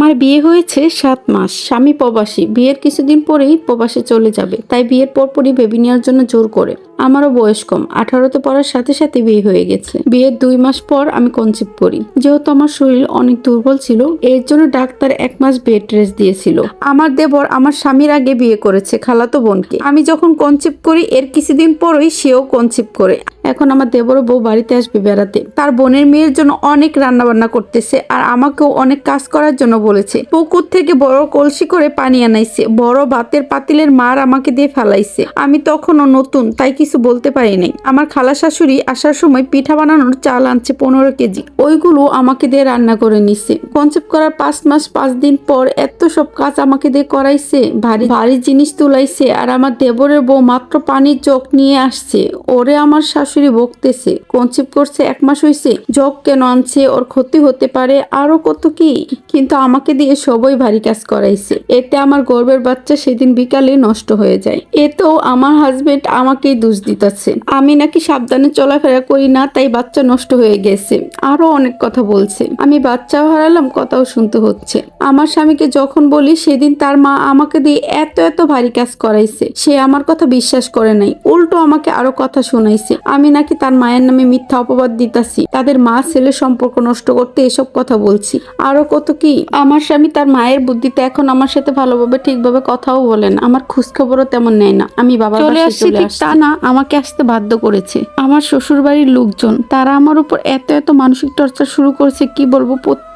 আমার বিয়ে হয়েছে সাত মাস। স্বামী প্রবাসী। বিয়ের কিছুদিন পরেই প্রবাসে চলে যাবে। তাই বিয়ের পরপরই বেবি নেওয়ার জন্য জোর করে। আমারও বয়স কম। আঠারোতে পড়ার সাথে সাথে বিয়ে হয়ে গেছে। বিয়ের দুই মাস পর আমি কনসিভ করি। যেহেতু আমার শরীর অনেক দুর্বল ছিল, এর জন্য ডাক্তার এক মাস বেড রেস্ট দিয়েছিল। আমার দেবর আমার স্বামীর আগে বিয়ে করেছে খালাতো বোনকে। আমি যখন কনসিভ করি, এর কিছুদিন পরই সেও কনসিভ করে। এখন আমার দেবরও বউ বাড়িতে আসবে বেড়াতে। তার বোনের মেয়ের জন্য অনেক রান্না বান্না করতেছে আর আমাকেও অনেক কাজ করার জন্য বলেছে। পুকুর থেকে বড় কলসি করে পানি আনাইছে। বড় ভাতের পাতিলের মার আমাকে দিয়ে ফেলাইছে। আমি তখনও নতুন, তাই কিছু বলতে পারি নাই। আমার খালা শাশুড়ি আসার সময় পিঠা বানানোর চাল আনছে পনেরো কেজি। ওইগুলো আমাকে দিয়ে রান্না করে নিছে। কনসেপ্ট করার পাঁচ মাস, পাঁচ দিন পর এত সব কাজ আমাকে দিয়ে করাইছে। ভারী ভারী জিনিস তুলাইছে আর আমার দেবরের বউ মাত্র পানির জগ নিয়ে আসছে। ওরে আমার শাশুড়ি বকতেছে। কনসেপ্ট করছে এক মাস হয়েছে জগ কেন আনছে, ওর ক্ষতি হতে পারে, আরও কত কি? কিন্তু আমাকে দিয়ে সবই ভারী কাজ করাইছে। এতে আমার গর্বের বাচ্চা সেদিন বিকালে নষ্ট হয়ে যায়। এতেও আমার হাজবেন্ড আমাকেই দোষ দিতেছে। আমি নাকি সাবধানে চলাফেরা করি না, তাই বাচ্চা নষ্ট হয়ে গেছে। আরও অনেক কথা বলছে। আমি বাচ্চাও হারালাম, কথাও শুনতে হচ্ছে। আমার স্বামীকে যখন বলি, সেদিন তার মা আমাকে দিয়ে এত এত ভারী কাজ করাইছে। সে আমার কথা বিশ্বাস করে নাই। উল্টো আমাকে আরও কথা শোনাইছে। আমি নাকি তার মায়ের নামে মিথ্যা অপবাদ দিতাছি। তাদের মা ছেলে সম্পর্ক নষ্ট করতে এসব কথা বলছি। আরও কত কি? আমার স্বামী তার মায়ের বুদ্ধিতে এখন আমার সাথে ভালোভাবে ঠিকভাবে কথাও বলেন না। আমার খোঁজ খবরও তেমন নেয় না। আমি বাবা চলে আসছি তা না আমাকে আসতে বাধ্য করেছে। আমার শ্বশুর বাড়ির লোকজন তারা আমার উপর এত এত মানসিক টর্চার শুরু করেছে কি বলব?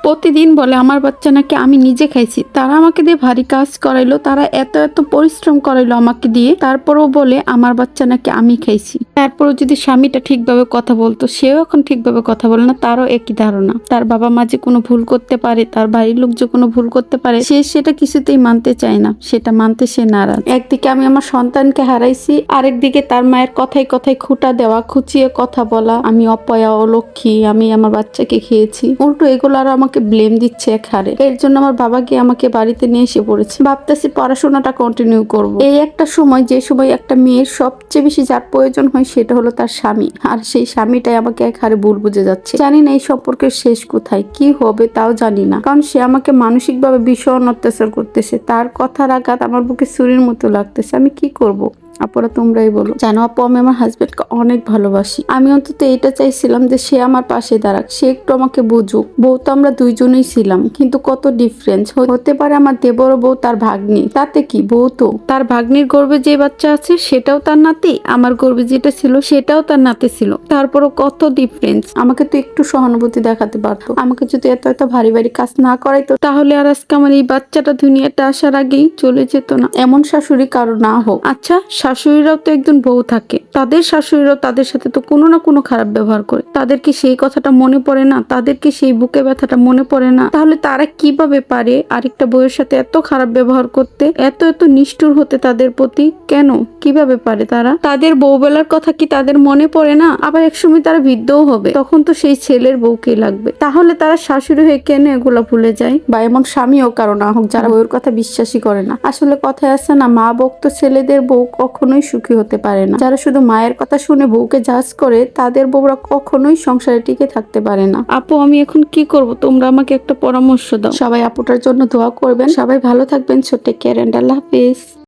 প্রতিদিন বলে, আমার বাচ্চা নাকি আমি নিজে খাইছি। তারা আমাকে দিয়ে ভারী কাজ করাইলো, তারা এত এত পরিশ্রম করাইলো আমাকে দিয়ে। তারপরও বলে, আমার বাচ্চা নাকি আমি খাইছি। তারপরও যদি স্বামীটা ঠিকভাবে কথা বলতো, সেও এখন ঠিকভাবে কথা বলে না, তারও একই ধারণা। তার বাবা মা যে কোনো ভুল করতে পারে, তার বাড়ির লোক যে কোনো ভুল করতে পারে, সে সেটা কিছুতেই মানতে চায় না। সেটা মানতে সে নারাজ। একদিকে আমি আমার সন্তানকে হারাইছি, আরেকদিকে তার মায়ের কথায় কথায় খুঁটা দেওয়া, খুঁচিয়ে কথা বলা, আমি অপয়া, অলক্ষী, আমি আমার বাচ্চাকে খেয়েছি। উল্টো এগুলো আরও আমাকে ব্লেম দিচ্ছে এক হারে। এর জন্য আমার বাবা গিয়ে আমাকে বাড়িতে নিয়ে এসে পড়েছে। ভাবতেছি পড়াশোনাটা কন্টিনিউ করব। এই একটা সময়, যে সময় একটা মেয়ের সবচেয়ে বেশি যার প্রয়োজন হয় সেটা হলো তার স্বামী। আর সেই স্বামীটাই আমাকে এক হারে ভুল বুঝে যাচ্ছে। জানি না এই সম্পর্কের শেষ কোথায়, কি হবে তাও জানি না। কারণ সে আমাকে মানসিকভাবে ভীষণ অত্যাচার করতেছে। তার কথার আঘাত আমার বুকে ছুরির মতো লাগতেছে। আমি কি করব? আপুরা তোমরাই বলো। জানো আপু, আমি আমার হাজবেন্ডকে অনেক ভালোবাসি। আমি অন্তত এটা চাইছিলাম যে সে আমার পাশে দাঁড়াক, সে একটু আমাকে বুঝুক। বউ তো আমরা দুইজনেই ছিলাম, কিন্তু কত ডিফারেন্স হতে পারে আমার দেবর বউ তার ভাগ্নি, তাতে কি? বউ তো। তার ভাগ্নির গর্বে যে বাচ্চা আছে, সেটাও তার নাতি। আমার গর্বে যেটা ছিল, সেটাও তার নাতি ছিল। তারপরও কত ডিফারেন্স আমাকে তো একটু সহানুভূতি দেখাতে পারতো। আমাকে যদি এত এত ভারী ভারী কাজ না করাইতো, তাহলে আর আজকে আমার এই বাচ্চাটা দুনিয়াতে আসার আগেই চলে যেত না। এমন শাশুড়ি কারও না হোক। আচ্ছা শাশুড়িরাও তো একজন বউ থাকে। তাদের শাশুড়িরাও তাদের সাথে তো কোনো না কোনো খারাপ ব্যবহার করে। তাদের কি সেই কথাটা মনে পড়ে না তাদের কি সেই বুকে ব্যথাটা মনে পড়ে না। তাহলে তারা কীভাবে পারে আরেকটা বউয়ের সাথে এত খারাপ ব্যবহার করতে? এত এত নিষ্ঠুর হতে তাদের প্রতি? কেন? কীভাবে পারে তারা? তাদের বউবেলার কথা কি তাদের মনে পড়ে না? আবার একসময় তারা বৃদ্ধও হবে। তখন তো সেই ছেলের বউকে লাগবে? তাহলে তারা শাশুড়ি হয়ে কেন এগুলা ভুলে যায়? বা এমন স্বামীও কারও না হোক যারা বউয়ের কথা বিশ্বাসই করে না। আসলে কথায় আছে না মা ভক্ত ছেলেদের বউ কখনোই সুখী হতে পারে না। যারা শুধু মায়ের কথা শুনে বউকে জাজ করে তাদের বউরা কখনোই সংসারে টিকে থাকতে পারে না। আপু আমি এখন কি করব? তোমরা আমাকে একটা পরামর্শ দাও। সবাই আপুটার জন্য দোয়া করবেন। সবাই ভালো থাকবেন। ছোট্ট কেয়ার অ্যান্ড আল্লাহ হাফিজ।